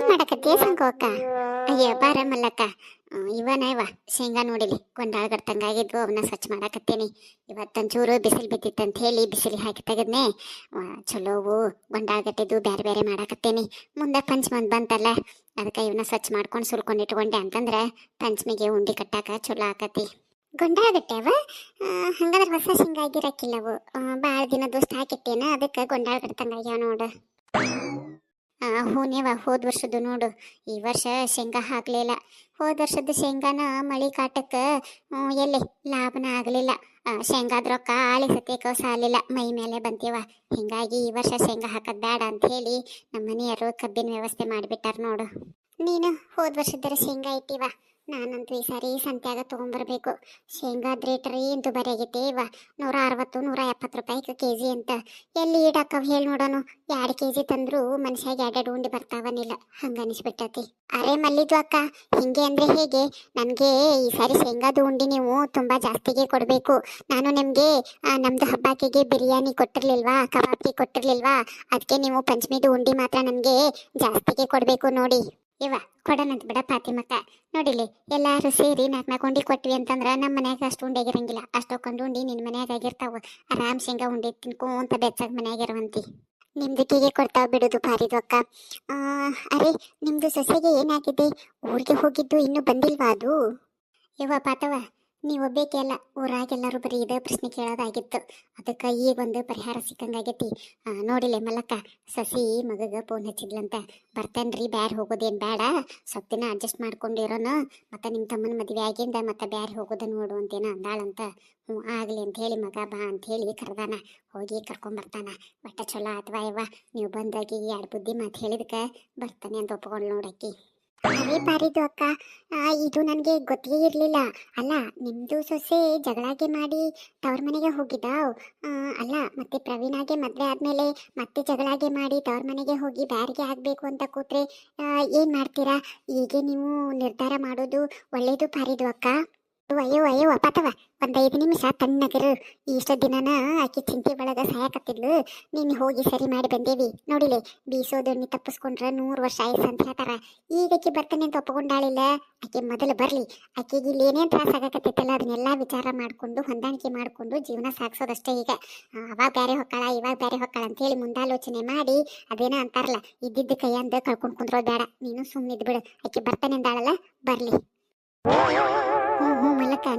ಏನ್ ಮಾಡಕತ್ತೀಯ ಸಂಕೋಕ್ಕ ಅಯ್ಯ, ಬಾರ ಮಲ್ಲಕ್ಕ. ಇವನ ಇವ, ಶೇಂಗಾ ನೋಡಿಲಿ ಗೊಂಡಾಳ ಗಡ್ತಂಗಾಗಿದ್ವು ಅವನ್ನ ಸ್ವಚ್ಛ ಮಾಡಕತ್ತೇನಿ. ಇವತ್ತೊಂಚೂರು ಬಿಸಿಲು ಬಿದ್ದಿತ್ತಂತ ಹೇಳಿ ಬಿಸಿಲು ಹಾಕಿ ತೆಗದ್ನೆ. ಚಲೋವು ಗೊಂಡಾಳ್ಗಟ್ಟಿದ್ದು ಬೇರೆ ಬೇರೆ ಮಾಡಾಕತ್ತೇನಿ. ಮುಂದೆ ಪಂಚಮಂದ್ ಬಂತಲ್ಲ, ಅದಕ್ಕೆ ಇವನ್ನ ಸ್ವಚ್ಛ ಮಾಡ್ಕೊಂಡು ಸುಲ್ಕೊಂಡು ಇಟ್ಕೊಂಡೆ ಅಂತಂದ್ರೆ ಪಂಚಮಿಗೆ ಉಂಡಿ ಕಟ್ಟಾಕ ಚಲೋ ಆಕತಿ. ಗೊಂಡಾಳ ಗಟ್ಟೆವ ಹಂಗಂದ್ರೆ ಹೊಸ ಶೇಂಗಾ ಆಗಿರಕ್ಕಿಲ್ಲವು ಭಾಳ ದಿನ ದೋಸ್ತ ಹಾಕಿಟ್ಟೇನ, ಅದಕ್ಕ ಗೊಂಡಾಳ ಆಗ್ಯಾವ ನೋಡು. ಹೂನೇವ ಹೋದ ವರ್ಷದ್ದು ನೋಡು. ಈ ವರ್ಷ ಶೇಂಗಾ ಹಾಕಲಿಲ್ಲ. ಹೋದ ವರ್ಷದ ಶೇಂಗಾನ ಮಳಿ ಕಾಟಕ್ಕೆ ಎಲ್ಲಿ? ಲಾಭನ ಆಗಲಿಲ್ಲ. ಶೇಂಗಾದ ರೊಕ್ಕ ಆಳಿ ಸತ್ಯಕ್ಕೆ ಸಾಲಿಲ್ಲ. ಮೈ ಮೇಲೆ ಬಂತೀವ ಹಿಂಗಾಗಿ ಈ ವರ್ಷ ಶೇಂಗಾ ಹಾಕೋದು ಬೇಡ ಅಂತ ಹೇಳಿ ನಮ್ಮ ಮನೆಯವರು ಕಬ್ಬಿನ ವ್ಯವಸ್ಥೆ ಮಾಡಿಬಿಟ್ಟಾರ ನೋಡು. ನೀನು ಹೋದ ವರ್ಷದರ ಶೇಂಗಾ ಇಟ್ಟಿವ. ನಾನಂತೂ ಈ ಸಾರಿ ಸಂತ್ಯಾಗ ತೊಗೊಂಬರ್ಬೇಕು. ಶೇಂಗಾದ ರೇಟ್ ರೀ ಇಂತೂ ಬರೆಯಾಗೈತೆ ಇವ ನೂರ ಅರವತ್ತು, ನೂರ ಎಪ್ಪತ್ತು ರೂಪಾಯಿ ಕೆ ಜಿ ಅಂತ. ಎಲ್ಲಿ ಈಡಾಕವ್ ಹೇಳಿ ನೋಡೋಣ ಎರಡು ಕೆ ಜಿ ತಂದ್ರು ಮನುಷ್ಯಾಗ ಎರಡೆರಡು ಉಂಡಿ ಬರ್ತಾವನಿಲ್ಲ. ಹಂಗ ಅನಿಸ್ಬಿಟ್ಟತಿ. ಅರೆ ಮಲ್ಲಿದು ಅಕ್ಕ, ಹಿಂಗೆ ಅಂದ್ರೆ ಹೇಗೆ? ನನಗೆ ಈ ಸಾರಿ ಶೇಂಗಾದ ಉಂಡಿ ನೀವು ತುಂಬಾ ಜಾಸ್ತಿಗೆ ಕೊಡಬೇಕು. ನಾನು ನಿಮಗೆ ನಮ್ಮದು ಹಬ್ಬಕ್ಕಿಗೆ ಬಿರಿಯಾನಿ ಕೊಟ್ಟಿರ್ಲಿಲ್ವಾ, ಕಬಾಬ್ಗೆ ಕೊಟ್ಟಿರ್ಲಿಲ್ವಾ? ಅದಕ್ಕೆ ನೀವು ಪಂಚಮಿದು ಉಂಡಿ ಮಾತ್ರ ನನಗೆ ಜಾಸ್ತಿಗೆ ಕೊಡಬೇಕು ನೋಡಿ. ಇವ ಕೊಡನಂತ ಬಿಡ ಪಾತಿಮಕ್ಕ. ನೋಡಿಲಿ ಎಲ್ಲಾರು ಸೇರಿ ನಾಲ್ಕು ಉಂಡಿ ಕೊಟ್ವಿ ಅಂತಂದ್ರೆ ನಮ್ಮ ಮನ್ಯಾಗ ಅಷ್ಟು ಉಂಡಿ ಆಗಿರಂಗಿಲ್ಲ. ಅಷ್ಟೊಂದು ಉಂಡಿ ನಿನ್ನ ಮನ್ಯಾಗ ಆಗಿರ್ತಾವ. ಆರಾಮ್ ಶೇಂಗಾ ಉಂಡಿ ತಿನ್ಕೊಂತ ಬೆಚ್ಚಾಗ ಇರುವಂತಿ. ನಿಮ್ದಕ್ಕಿಗೆ ಕೊಡ್ತಾವ ಬಿಡುದು ಅಕ್ಕ ಆ, ಅರೆ ನಿಮ್ದು ಸೊಸೆಗೆ ಏನಾಗಿದೆ? ಊರಿಗೆ ಹೋಗಿದ್ದು ಇನ್ನೂ ಬಂದಿಲ್ವಾ ಅದು? ಯವ್ವ ಪಾತವ ನೀವು ಅಲ್ಲ ಊರಾಗೆಲ್ಲರೂ ಬರೀ ಇದೇ ಪ್ರಶ್ನೆ ಕೇಳೋದಾಗಿತ್ತು. ಅದಕ್ಕೆ ಈಗ ಒಂದು ಪರಿಹಾರ ಸಿಕ್ಕಂಗಾಗೈತಿ. ನೋಡಿಲೆ ಮಲ್ಲಕ್ಕ, ಸಸಿ ಮಗಗ ಫೋನ್ ಹಚ್ಚಿದ್ಲಂತ. ಬರ್ತೇನ್ರಿ, ಬ್ಯಾರೆ ಹೋಗೋದೇನು ಬೇಡ ದಿನ ಅಡ್ಜಸ್ಟ್ ಮಾಡ್ಕೊಂಡಿರೋನು. ಮತ್ತು ನಿಮ್ಮ ತಮ್ಮನ ಮದುವೆ ಆಗಿಂದ ಮತ್ತೆ ಬ್ಯಾರೆ ಹೋಗೋದ ನೋಡು ಅಂತೇನ ಅಂದಾಳಂತ. ಹ್ಞೂ, ಆಗಲಿ ಅಂತ ಹೇಳಿ ಮಗ ಬಾ ಅಂತ ಹೇಳಿ ಕರ್ದಾನ. ಹೋಗಿ ಕರ್ಕೊಂಬರ್ತಾನ ಬಟ್ಟ ಚಲೋ ಅಥವಾ ಇವ ನೀವು ಬಂದಾಗಿ ಎರಡು ಬುದ್ಧಿ ಮಾತು ಹೇಳಿದಕ್ಕೆ ಬರ್ತಾನೆ ಅಂತ ಒಪ್ಕೊಂಡು ನೋಡಕ್ಕಿ ಅರೇ ಪಾರಿದು ಅಕ್ಕ. ಇದು ನನಗೆ ಗೊತ್ತೇ ಇರಲಿಲ್ಲ. ಅಲ್ಲ ನಿಮ್ಮದು ಸೊಸೆ ಜಗಳಾಗೆ ಮಾಡಿ ತವ್ರ ಮನೆಗೆ ಹೋಗಿದ್ದಾವ್. ಅಲ್ಲ, ಮತ್ತೆ ಪ್ರವೀಣಾಗೆ ಮದುವೆ ಆದಮೇಲೆ ಮತ್ತೆ ಜಗಳಾಗೆ ಮಾಡಿ ತವ್ರ ಮನೆಗೆ ಹೋಗಿ ಬ್ಯಾರಿಗೆ ಆಗಬೇಕು ಅಂತ ಕೂತ್ರೆ ಏನು ಮಾಡ್ತೀರಾ? ಹೀಗೆ ನೀವು ನಿರ್ಧಾರ ಮಾಡೋದು ಒಳ್ಳೇದು ಪಾರಿದು ಅಕ್ಕ. ಅಯ್ಯೋ ಅಯ್ಯೋ ಅಪಾತವ ಒಂದು ಐದು ನಿಮಿಷ ತಣ್ಣಗಿರು. ಇಷ್ಟ ದಿನನ ಆಕಿ ಚಿಂತೆ ಒಳಗ ಸಾಯಕತ್ತಿದ್ಲು. ನೀನು ಹೋಗಿ ಸರಿ ಮಾಡಿ ಬಂದೇವಿ. ನೋಡಿಲೆ ಬೀಸೋದನ್ನ ತಪ್ಪಿಸ್ಕೊಂಡ್ರೆ ನೂರು ವರ್ಷ ಆಯ್ತು ಅಂತ ಹೇಳ್ತಾರ. ಈಗ ಆಕಿ ಬರ್ತಾನೆ ಅಂತ ಒಪ್ಪಿಕೊಂಡಾಳಿಲ್ಲ. ಆಕೆ ಮೊದಲು ಬರಲಿ. ಆಕೆಗೆ ಇಲ್ಲಿ ಏನೇನು ತ್ರಾಸ ಆಗಕತ್ತೈತಲ್ಲ, ಅದನ್ನೆಲ್ಲ ವಿಚಾರ ಮಾಡಿಕೊಂಡು, ಹೊಂದಾಣಿಕೆ ಮಾಡಿಕೊಂಡು ಜೀವನ ಸಾಗಿಸೋದಷ್ಟೇ ಈಗ. ಅವಾಗ ಬೇರೆ ಹೊಕ್ಕಳ, ಇವಾಗ ಬೇರೆ ಹೊಕ್ಕಳ ಅಂತೇಳಿ ಮುಂದಾಲೋಚನೆ ಮಾಡಿ ಅದೇನೋ ಅಂತಾರಲ್ಲ, ಇದ್ದಿದ್ದ ಕೈಯಂದ ಕಳ್ಕೊಂಡು ಕುಂದ್ರೋದು ಬೇಡ ನೀನು ಸುಮ್ನಿದ್ ಬಿಡು. ಆಕೆ ಬರ್ತಾನೆ ಅಂದಾಳಲ್ಲ, ಬರಲಿ.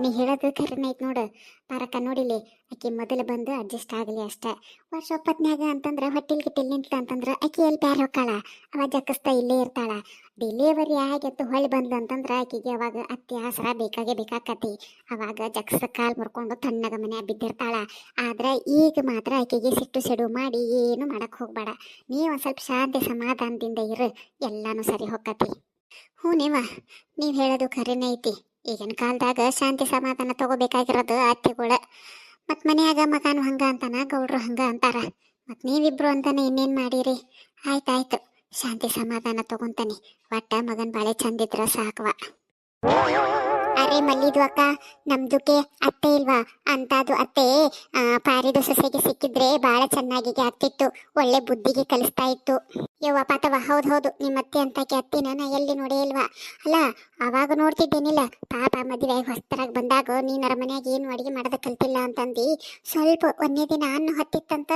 ನೀ ಹೇಳೋದು ಕಡಿಮೆ ಐತೆ ನೋಡು. ಪಾರಕ್ಕ ನೋಡಿಲಿ, ಆಕೆ ಮೊದಲು ಬಂದು ಅಡ್ಜಸ್ಟ್ ಆಗಲಿ ಅಷ್ಟೇ. ವರ್ಷ ಒಪ್ಪತ್ನ್ಯಾಗ ಅಂತಂದ್ರೆ ಹೊಟ್ಟಿಲ್ ಗಿಟ್ಟಿಲ್ ನಿಂತ ಅಂತಂದ್ರೆ ಆಕೆ ಎಲ್ಲಿ ಬ್ಯಾರ ಹೊಕ್ಕಾಳ ಅವ ಜಕ್ಕಸ್ತಾ ಇಲ್ಲೇ ಇರ್ತಾಳ. ಡೆಲಿವರಿ ಆಗತ್ತು ಹೊಳ್ಳಿ ಬಂದ್ಲು ಅಂತಂದ್ರೆ ಆಕೆಗೆ ಅವಾಗ ಅತ್ತಿ ಆಸರ ಬೇಕಾಗೇ ಬೇಕಾಕತಿ. ಅವಾಗ ಜಕ್ಸ ಕಾಲು ಮುರ್ಕೊಂಡು ತಣ್ಣಗ ಮನೆ ಬಿದ್ದಿರ್ತಾಳ. ಆದ್ರೆ ಈಗ ಮಾತ್ರ ಆಕೆಗೆ ಸಿಟ್ಟು ಸಿಡು ಮಾಡಿ ಏನು ಮಾಡಕ್ ಹೋಗ್ಬೇಡ. ನೀವು ಸ್ವಲ್ಪ ಶಾಂತಿ ಸಮಾಧಾನದಿಂದ ಇರು. ಎಲ್ಲಾನು ಸರಿ ಹೊಕ್ಕತಿ ಹ್ಞೂ ನೀವ, ನೀವು ಹೇಳೋದು ಖರೇನೆ ಐತಿ. ಈಗಿನ ಕಾಲದಾಗ ಶಾಂತಿ ಸಮಾಧಾನ ತಗೋಬೇಕಾಗಿರೋದು ಅತ್ತೆಗಳ. ಮತ್ತು ಮನೆಯಾಗ ಮಗನು ಹಂಗ ಅಂತಾನ, ಗೌಡ್ರು ಹಂಗ ಅಂತಾರ. ಮತ್ತು ನೀವಿಬ್ರು ಅಂತಾನೆ ಇನ್ನೇನ್ ಮಾಡಿರಿ? ಆಯ್ತಾಯ್ತು, ಶಾಂತಿ ಸಮಾಧಾನ ತಗೊಂತಾನೆ. ಒಟ್ಟ ಮಗನ ಬಾಳೆ ಚಂದಿದ್ರ ಸಾಕವ. ಅರೆ ಮಲ್ಲಿದು ಅಕ್ಕ, ನಮ್ದುಕ್ಕೆ ಅತ್ತೆ ಇಲ್ವಾ? ಅಂತಾದು ಅತ್ತೆ ಪಾರಿದು ಸೊಸೆಗೆ ಸಿಕ್ಕಿದ್ರೆ ಬಹಳ ಚೆನ್ನಾಗಿ ಆಗ್ತಿತ್ತು. ಒಳ್ಳೆ ಬುದ್ಧಿಗೆ ಕಲಿಸ್ತಾ ಇತ್ತು. ಯವ್ವ ಪಾತವ ಹೌದು ಹೌದು ನಿಮ್ಮ ಅತ್ತೆ ಅಂತಕ್ಕೆ ಅತ್ತೆನ ನಾ ಎಲ್ಲಿ ನೋಡೇ ಇಲ್ವಾ? ಅಲ್ಲ ಅವಾಗ ನೋಡ್ತಿದ್ದೇನಿಲ್ಲ. ಪಾಪ ಮದುವೆ ಹೊಸ್ತರಾಗಿ ಬಂದಾಗ ನೀನ್ ಅರಮನ್ಯಾಗ ಏನು ಅಡಿಗೆ ಮಾಡೋದ ಕಲ್ತಿಲ್ಲ ಅಂತಂದು. ಸ್ವಲ್ಪ ಒಂದೇ ದಿನ ಅನ್ನ ಹತ್ತಿತ್ತಂತ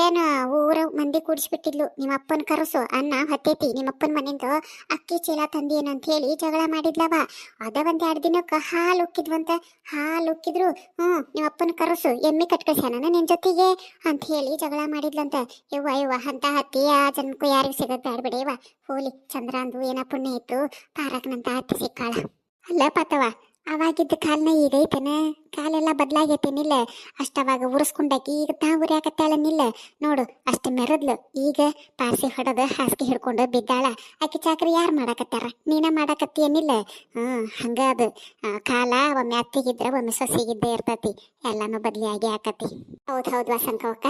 ಏನು ಊರ ಮಂದಿ ಕೂಡಿಸ್ಬಿಟ್ಟಿದ್ಲು. ನಿಮ್ಮ ಅಪ್ಪನ ಕರಸು, ಅನ್ನ ಹತ್ತೈತಿ, ನಿಮ್ಮ ಅಪ್ಪನ ಮನೆಯಿಂದ ಅಕ್ಕಿ ಚೀಲ ಅಂತ ಹೇಳಿ ಜಗಳ ಮಾಡಿದ್ಲವ. ಅದ ಒಂದ್ ಎರಡು ದಿನಕ್ಕೆ ಹಾಲು ಉಕ್ಕಿದ್ವಂತ. ಹಾಲು ಉಕ್ಕಿದ್ರು ಹ್ಞೂ ನಿಮ್ಮ ಅಪ್ಪನ ಕರಸು, ಎಮ್ಮೆ ಕಟ್ಕಳ್ಸ್ಯಾನ ನಿನ್ ಜೊತೆಗೆ ಅಂತ ಹೇಳಿ ಜಗಳ ಮಾಡಿದ್ಲಂತ. ಯವ್ವ ಯವ್ವ, ಅಂತ ಹತ್ತಿ ಆ ಜನ್ಮಕ್ಕೂ ಯಾರಿಗೂ ಸಿಗೋದು ಬ್ಯಾಡ ಬಿಡಿ, ಯವ್ವ. ಹೋಲಿ, ಚಂದ್ರ ಅಂದು ಏನ ಪುಣ್ಯ ಇತ್ತು ಪಾರಕ್ನಂತ ಹತ್ತಿ ಸಿಕ್ಕಾಳ. ಅಲ್ಲ ಪಾತವ ಅವಾಗಿದ್ದ ಕಾಲನ ಈಗ ಕಾಲೆಲ್ಲ ಬದಲಾಗೈತೇನಿಲ್ಲ. ಅಷ್ಟವಾಗ ಉರ್ಸ್ಕೊಂಡಾಕಿ ಈಗ ತಾ ಉರಿಯಾಕತ್ತಾಳನಿಲ್ಲ ನೋಡು, ಅಷ್ಟ ಮೆರದ್ಲು. ಈಗ ಪಾಸಿ ಹೊಡೆದು, ಹಾಸಿಗೆ ಹಿಡ್ಕೊಂಡು ಬಿದ್ದಾಳ. ಆಕಿ ಚಾಕ್ರಿ ಯಾರು ಮಾಡಾಕತ್ತಾರ? ನೀನ ಮಾಡಾಕತ್ತೀಯನಿಲ್ಲ? ಹ್ಮ್ ಹಂಗ ಅದು. ಕಾಲ ಒಮ್ಮೆ ಅತ್ತಿಗಿದ್ರ, ಒಮ್ಮೆ ಸೊಸೆಗಿದ್ದೇ ಇರ್ತತಿ. ಎಲ್ಲಾನು ಬದ್ಲಿ ಆಗಿ ಆಕತಿ. ಹೌದ್ ಹೌದ್ ವಸಂತವಕ್ಕ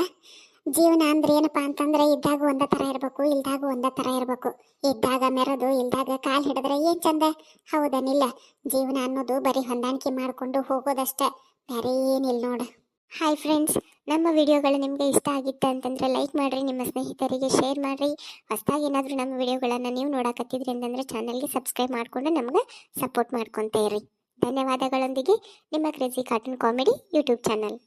ಜೀವನ ಅಂದ್ರೆ ಏನಪ್ಪಾ ಅಂತಂದ್ರೆ ಇದ್ದಾಗ ಒಂದ ತರ ಇರಬೇಕು, ಇಲ್ದಾಗ ಒಂದ ತರ ಇರಬೇಕು. ಇದ್ದಾಗ ಮೆರದು, ಇಲ್ದಾಗ ಕಾಲ್ ಹಿಡಿದ್ರೆ ಏನ್ ಚಂದ? ಹೌದನಿಲ್ಲ. ಜೀವನ ಅನ್ನೋದು ಬರೀ ಹೊಂದಾಣಿಕೆ ಮಾಡ್ಕೊಂಡು ಹೋಗೋದಷ್ಟೇ. ಬೇರೆ ಏನಿಲ್ಲ ನೋಡ. ಹಾಯ್ ಫ್ರೆಂಡ್ಸ್ ನಮ್ಮ ವಿಡಿಯೋಗಳು ನಿಮಗೆ ಇಷ್ಟ ಆಗಿತ್ತು ಅಂತಂದರೆ ಲೈಕ್ ಮಾಡಿರಿ, ನಿಮ್ಮ ಸ್ನೇಹಿತರಿಗೆ ಶೇರ್ ಮಾಡಿರಿ. ಹೊಸದಾಗಿ ಏನಾದರೂ ನಮ್ಮ ವಿಡಿಯೋಗಳನ್ನು ನೀವು ನೋಡಕತ್ತಿದ್ರಿ ಅಂತಂದರೆ ಚಾನಲ್ಗೆ ಸಬ್ಸ್ಕ್ರೈಬ್ ಮಾಡಿಕೊಂಡು ನಮ್ಗೆ ಸಪೋರ್ಟ್ ಮಾಡ್ಕೊತಾ ಇರಿ ಧನ್ಯವಾದಗಳೊಂದಿಗೆ ನಿಮ್ಮ crazy cartoon comedy YouTube channel